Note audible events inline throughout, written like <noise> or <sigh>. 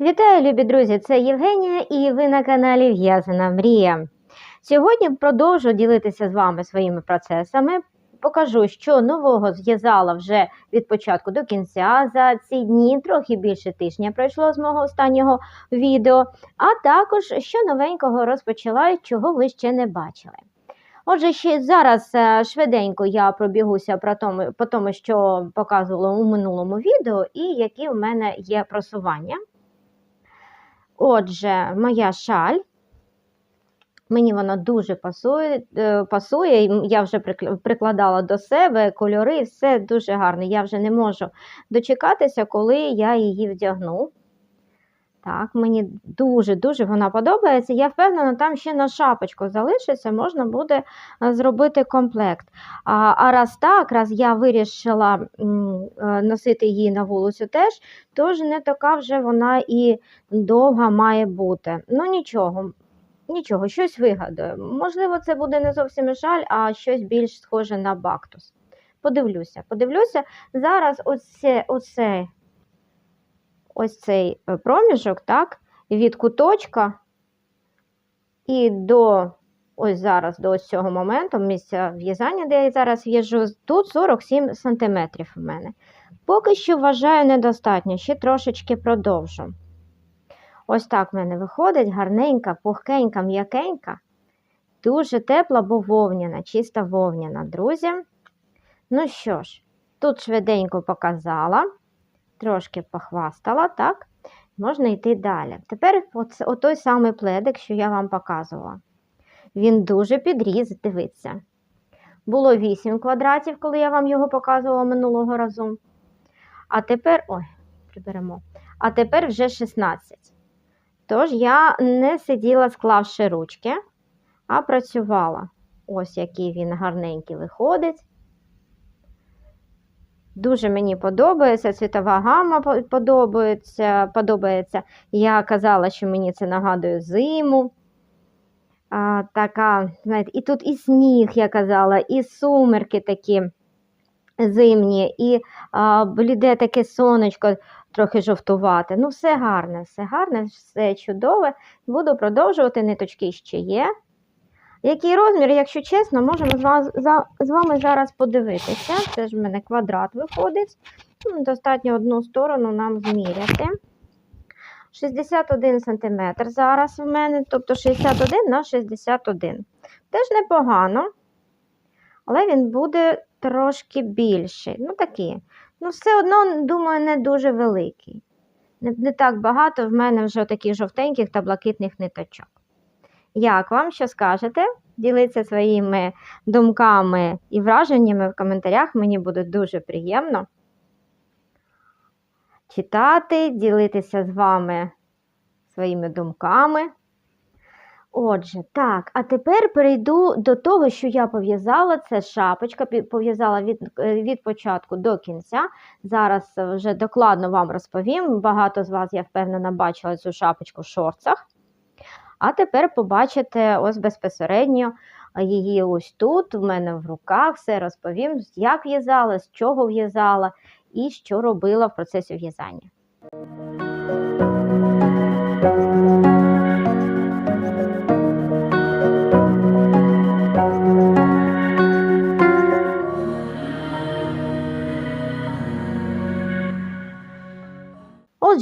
Вітаю, любі друзі! Це Євгенія і ви на каналі В'язана Мрія. Сьогодні продовжу ділитися з вами своїми процесами. Покажу, що нового зв'язала вже від початку до кінця за ці дні, трохи більше тижня пройшло з мого останнього відео, а також що новенького розпочала чого ви ще не бачили. Отже, ще зараз е, швиденько я пробігуся про тому, по тому, що показувала у минулому відео, і які в мене є просування. Отже, моя шаль. Мені вона дуже пасує, е, пасує. Я вже прикладала до себе кольори, все дуже гарно. Я вже не можу дочекатися, коли я її вдягну. Так, мені дуже-дуже вона подобається. Я впевнена, там ще на шапочку залишиться, можна буде е, зробити комплект. А, а раз так, раз я вирішила е, носити її на вулицю теж, тож не така вже вона і довга має бути. Ну нічого, нічого, щось вигадаю. Можливо, це буде не зовсім і шаль, а щось більш схоже на бактус. Подивлюся, подивлюся. Зараз оце, оце, ось цей е, проміжок, так, від куточка і до ось зараз, до ось цього моменту, місця в'язання, де я зараз в'яжу, тут 47 см в мене. Поки що вважаю недостатньо, ще трошечки продовжу. Ось так в мене виходить гарненька, пухкенька, м'якенька. Дуже тепла, бо вовняна, чиста вовняна, друзі. Ну що ж, тут швиденько показала, трошки похвастала, так? Можна йти далі. Тепер отой самий пледик, що я вам показувала. Він дуже підріс, дивіться. Було 8 квадратів, коли я вам його показувала минулого разу. А тепер, ой, приберемо. А тепер вже 16. Тож я не сиділа, склавши ручки, а працювала. Ось який він гарненький виходить. Дуже мені подобається, цвітова гама подобається. подобається. Я казала, що мені це нагадує зиму. А, така, знаєте, і тут і сніг, я казала, і сумерки такі зимні, і а, бліде таке сонечко трохи жовтувати. Ну, все гарне, все гарне, все чудове. Буду продовжувати, ниточки ще є. Який розмір, якщо чесно, можемо з, вами зараз подивитися. Це ж в мене квадрат виходить. Ну, Достатньо одну сторону нам зміряти. 61 см зараз в мене, тобто 61 на 61. Теж непогано, але він буде трошки більший. Ну, такий. Ну, все одно, думаю, не дуже великий. Не, не так багато в мене вже таких жовтеньких та блакитних ниточок. Як вам що скажете? Діліться своїми думками і враженнями в коментарях. Мені буде дуже приємно читати, ділитися з вами своїми думками. Отже, так, а тепер перейду до того, що я пов'язала. Це шапочка, пов'язала від, е, від початку до кінця. Зараз вже докладно вам розповім. Багато з вас, я впевнена, бачили цю шапочку в шорцах. А тепер побачите ось безпосередньо її ось тут, в мене в руках, все розповім, як в'язала, з чого в'язала і що робила в процесі в'язання.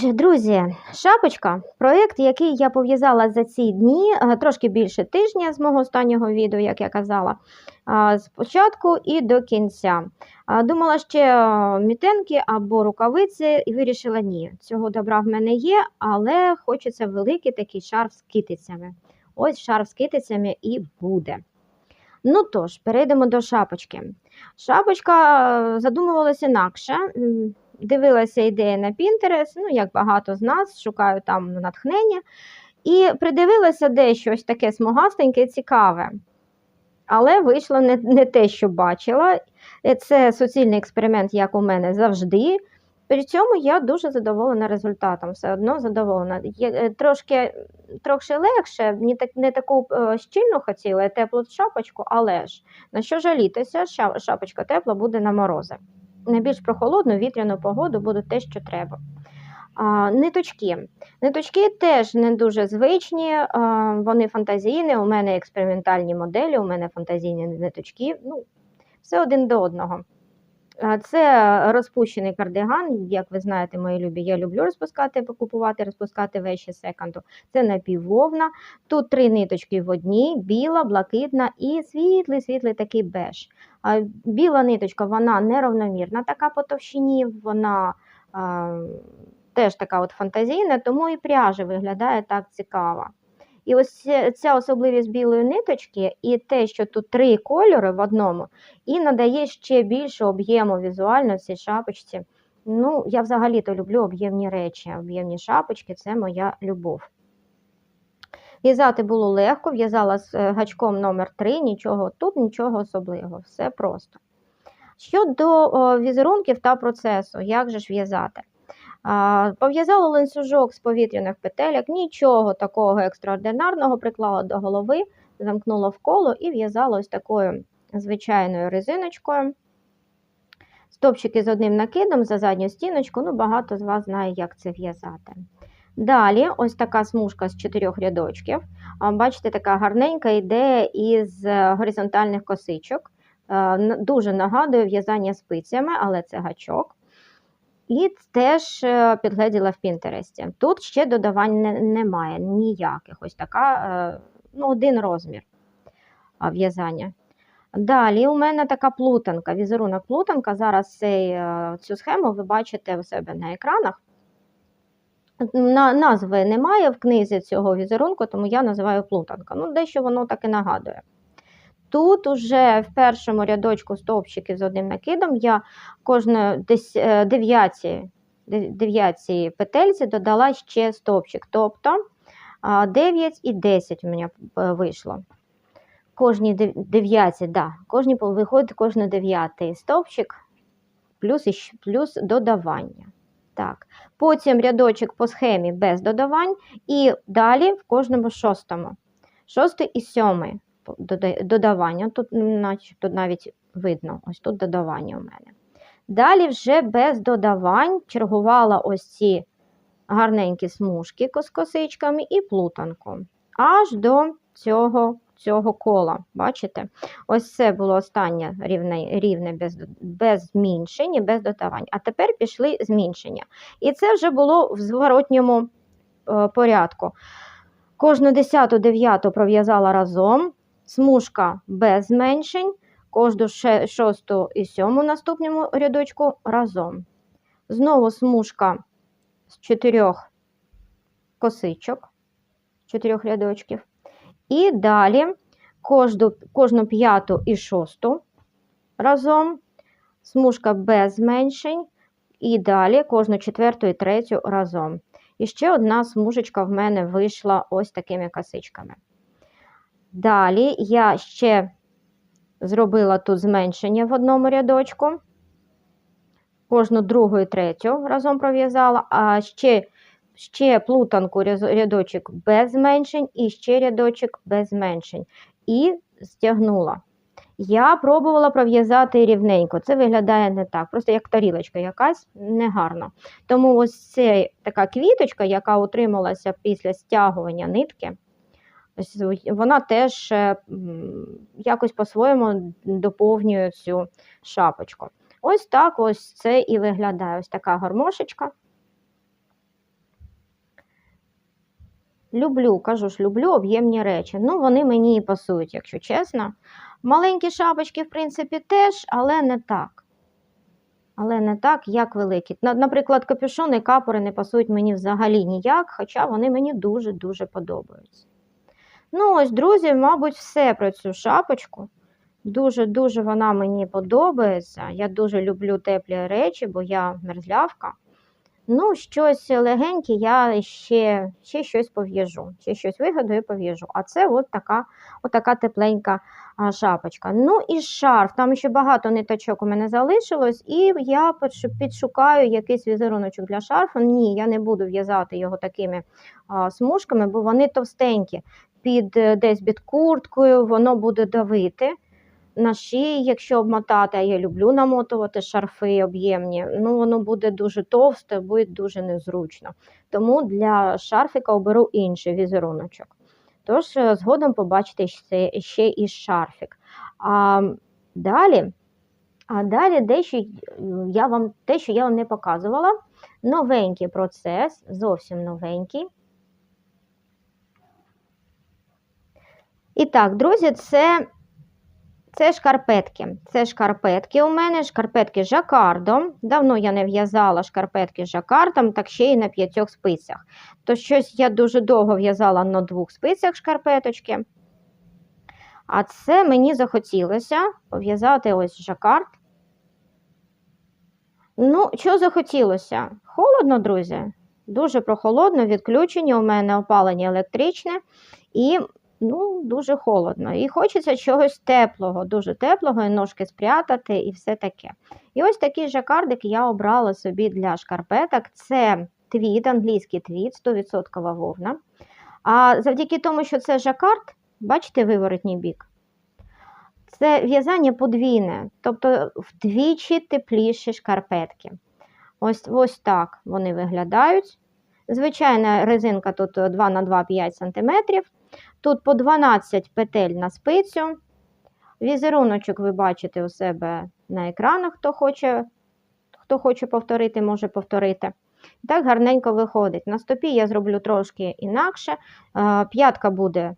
Отже, друзі, шапочка проєкт, який я пов'язала за ці дні, е, трошки більше тижня з мого останнього відео, як я казала, а, з початку і до кінця. Думала ще е, мітенки або рукавиці, і вирішила, ні, цього добра в мене є, але хочеться великий такий шарф з китицями. Ось шарф з китицями і буде. Ну тож, перейдемо до шапочки. Шапочка е, задумувалася інакше. Дивилася ідеї на Pinterest, ну, як багато з нас, шукаю там натхнення. І придивилася дещо ось таке смугастеньке, цікаве. Але вийшло не, не те, що бачила. Е, Це суцільний експеримент, як у мене завжди. При цьому я дуже задоволена результатом, все одно задоволена. Є, е, трошки, трохи легше, не, так, не таку е, щільну хотіла, я теплу шапочку, але ж на що жалітися, шапочка тепла буде на морози. На більш прохолодну вітряну погоду буде те, що треба. А, ниточки. Ниточки теж не дуже звичні, а, вони фантазійні, у мене експериментальні моделі, у мене фантазійні ниточки. Ну, все один до одного. Це розпущений кардиган, як ви знаєте, мої любі, я люблю розпускати, купувати, розпускати вещі секонду. Це напіввовна. Тут три ниточки в одній: біла, блакитна і світлий, світлий такий беж. Біла ниточка, вона неравномірна така по товщині, вона а, теж така от фантазійна, тому і пряжа виглядає так цікаво. І ось ця- особливість білої ниточки, і те, що тут три кольори в одному, і надає ще більше об'єму візуально цій шапочці. Ну, я взагалі-то люблю об'ємні речі. Об'ємні шапочки це моя любов. В'язати було легко, в'язала з е, гачком номер 3 нічого тут, нічого особливого, все просто. Щодо візерунків та процесу, як же ж в'язати? Пов'язала ланцюжок з повітряних петелек, нічого такого екстраординарного, приклала до голови, замкнула в коло і в'язала ось такою звичайною резиночкою. Стопчики з одним накидом за задню стіночку, ну багато з вас знає, як це в'язати. Далі, ось така смужка з чотирьох рядочків. Бачите, така гарненька йде із е, горизонтальних косичок. Е, Дуже нагадує в'язання спицями, але це гачок. І теж е, підгледіла в Пінтересті. Тут ще додавань не- немає ніяких. Ось така, е, ну, один розмір в'язання. Далі у мене така плутанка, візерунок плутанка. Зараз цей, е, цю схему ви бачите у себе на екранах. На, назви немає в книзі цього візерунку, тому я називаю плутанка. Ну, дещо воно так і нагадує. Тут уже в першому рядочку стовпчиків з одним накидом я кожної е, дев'ятій петельці додала ще стовпчик. Тобто а, 9 і 10 у мене е, вийшло. Кожні дев- дев'яті, да, кожні виходить кожен дев'ятий стовпчик плюс, плюс додавання. Так. Потім рядочок по схемі без додавань, і далі в кожному шостому. Шостий і сьомий додавання. Тут, начебто, навіть видно, ось тут додавання у мене. Далі вже без додавань чергувала ось ці гарненькі смужки з косичками і плутанку. Аж до цього, цього кола. Бачите? Ось це було останнє рівне, рівне без, без зміншень і без додавань. А тепер пішли зміншення. І це вже було в зворотньому е, порядку. Кожну десяту, дев'яту пров'язала разом, смужка без зменшень, кожну шосту і сьому наступному рядочку разом. Знову смужка з чотирьох косичок, чотирьох рядочків. І далі кожну, кожну п'яту і шосту разом, смужка без зменшень, і далі кожну четверту і третю разом. І ще одна смужечка в мене вийшла ось такими косичками. Далі я ще зробила тут зменшення в одному рядочку. Кожну другу і третю разом пров'язала, а ще, ще плутанку рядочок без зменшень і ще рядочок без зменшень. І стягнула. Я пробувала пров'язати рівненько. Це виглядає не так, просто як тарілочка якась негарно. Тому ось це така квіточка, яка утрималася після стягування нитки, вона теж е, якось по-своєму доповнює цю шапочку. Ось так ось це і виглядає. Ось така гармошечка. Люблю, кажу ж, люблю об'ємні речі. Ну, вони мені і пасують, якщо чесно. Маленькі шапочки, в принципі, теж, але не так. Але не так, як великі. Наприклад, капюшони капори не пасують мені взагалі ніяк, хоча вони мені дуже-дуже подобаються. Ну, ось, друзі, мабуть, все про цю шапочку. Дуже-дуже вона мені подобається. Я дуже люблю теплі речі, бо я мерзлявка. Ну, щось легеньке, я ще, ще щось пов'яжу. Ще щось вигадаю і пов'яжу. А це от така, от така тепленька шапочка. Ну і шарф. Там ще багато ниточок у мене залишилось, і я підшукаю якийсь візеруночок для шарфу. Ні, я не буду в'язати його такими а, смужками, бо вони товстенькі. Під е, десь під курткою воно буде давити. На шиї, якщо обмотати, а я люблю намотувати шарфи об'ємні, ну воно буде дуже товсте, буде дуже незручно. Тому для шарфіка оберу інший візеруночок. Тож е, згодом побачите ще, ще і шарфік. А далі, а далі дещо я вам, те, що я вам не показувала, новенький процес, зовсім новенький. І так, друзі, це, це шкарпетки. Це шкарпетки у мене, шкарпетки з жакардом. Давно я не в'язала шкарпетки з жакардом, так ще й на п'ятьох спицях. То щось я дуже довго в'язала на двох спицях шкарпеточки. А це мені захотілося пов'язати ось жакард. Ну, що захотілося? Холодно, друзі. Дуже прохолодно, відключення у мене опалення електричне і ну, дуже холодно. І хочеться чогось теплого, дуже теплого, і ножки спрятати і все таке. І ось такий жакардик я обрала собі для шкарпеток. Це твіт, англійський твіт, 100% вовна. А завдяки тому, що це жакард, бачите виворотній бік? Це в'язання подвійне, тобто вдвічі тепліші шкарпетки. Ось, ось так вони виглядають. Звичайна резинка тут 2 на 2 5 см. Тут по 12 петель на спицю. Візеруночок ви бачите у себе на екранах, хто хоче, хто хоче повторити, може повторити. Так гарненько виходить. На стопі я зроблю трошки інакше. Е, П'ятка буде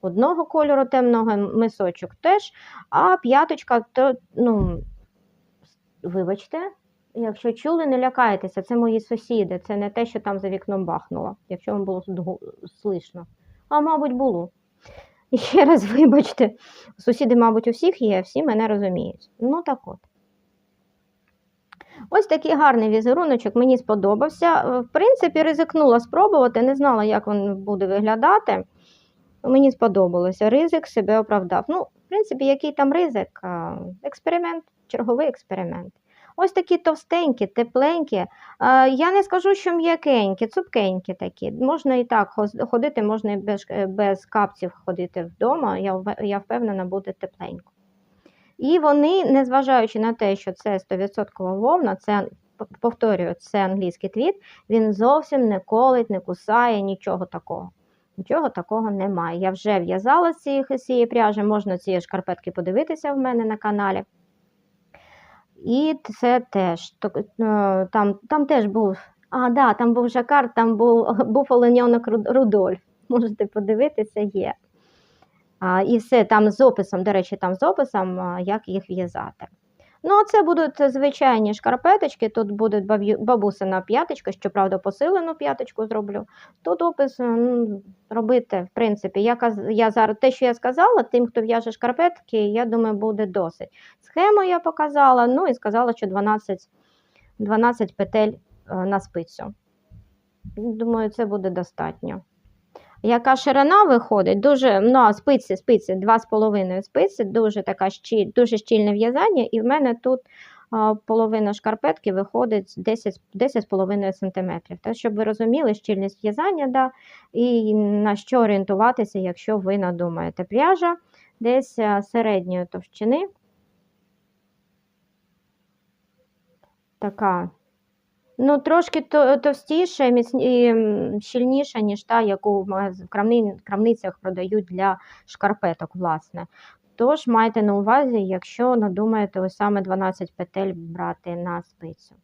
одного кольору темного, мисочок теж, а п'яточка, то, ну, вибачте, якщо чули, не лякайтеся, це мої сусіди, це не те, що там за вікном бахнуло, якщо вам було слишно. А, мабуть, було. Ще раз вибачте, сусіди, мабуть, у всіх є, всі мене розуміють. Ну так от. Ось такий гарний візеруночок, мені сподобався. Е, В принципі, ризикнула спробувати, не знала, як він буде виглядати. Мені сподобалося. Ризик себе оправдав. Ну, в принципі, який там ризик? Експеримент, черговий експеримент. Ось такі товстенькі, тепленькі. Я не скажу, що м'якенькі, цупкенькі такі. Можна і так ходити, можна і без, е, без капців ходити вдома. Я, я впевнена, буде тепленько. І вони, незважаючи на те, що це 100% вовна, це, повторюю, це англійський твіт, він зовсім не колить, не кусає, нічого такого. Нічого такого немає. Я вже в'язала з цієї пряжі, можна ці шкарпетки подивитися в мене на каналі. І це теж е, там, там теж був. А, да, там був Жакар, там був, <laughs> був оленьонок Рудольф. Можете подивитися, є. А, і все там з описом, до речі, там з описом, як їх в'язати. Ну, а це будуть звичайні шкарпеточки. Тут буде бабусина п'яточка, щоправда, посилену п'яточку зроблю. Тут опис м, робити, в принципі, я, я зараз те, що я сказала, тим, хто в'яже шкарпетки, я думаю, буде досить. Схему я показала, ну і сказала, що 12, 12 петель е, на спицю. Думаю, це буде достатньо. Яка ширина виходить, дуже, ну, спиці, спиці, 2,5 спиці, дуже така щіль, дуже щільне в'язання, і в мене тут а, половина шкарпетки виходить 10, 10,5 см. Так, щоб ви розуміли, щільність в'язання, да, і на що орієнтуватися, якщо ви надумаєте. Пряжа десь середньої товщини. Така Ну, трошки товстіше, і, м, щільніша, ніж та, яку в в крамни- крамницях продають для шкарпеток, власне. Тож майте на увазі, якщо надумаєте ось саме 12 петель брати на спицю.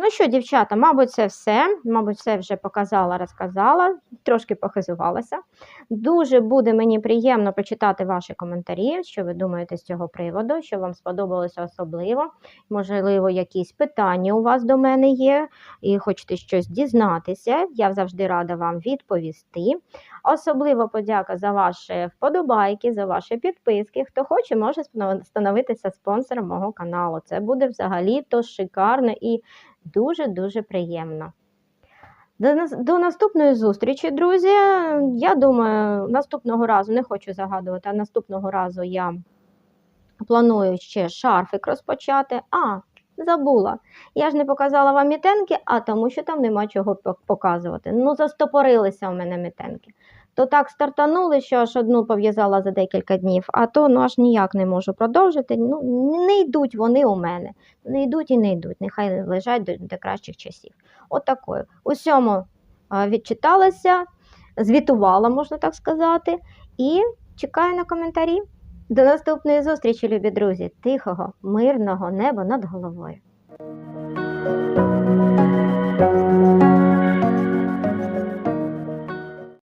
Ну що, дівчата, мабуть, це все. Мабуть, все вже показала, розказала, трошки похизувалася. Дуже буде мені приємно почитати ваші коментарі, що ви думаєте з цього приводу, що вам сподобалося особливо. Можливо, якісь питання у вас до мене є, і хочете щось дізнатися. Я завжди рада вам відповісти. Особливо подяка за ваші вподобайки, за ваші підписки. Хто хоче, може становитися спонсором мого каналу. Це буде взагалі то шикарно і дуже-дуже приємно. До, нас- до наступної зустрічі, друзі. Я думаю, наступного разу не хочу загадувати, а наступного разу я планую ще шарфик розпочати. А, забула. Я ж не показала вам мітенки, а тому що там нема чого показувати. Ну, застопорилися у мене мітенки. То так стартанули, що аж одну пов'язала за декілька днів, а то ну аж ніяк не можу продовжити. Ну, не йдуть вони у мене. Не йдуть і не йдуть. Нехай лежать до, до кращих часів. От такою. Усьому відчиталася, звітувала, можна так сказати, і чекаю на коментарі. До наступної зустрічі, любі друзі! Тихого, мирного неба над головою.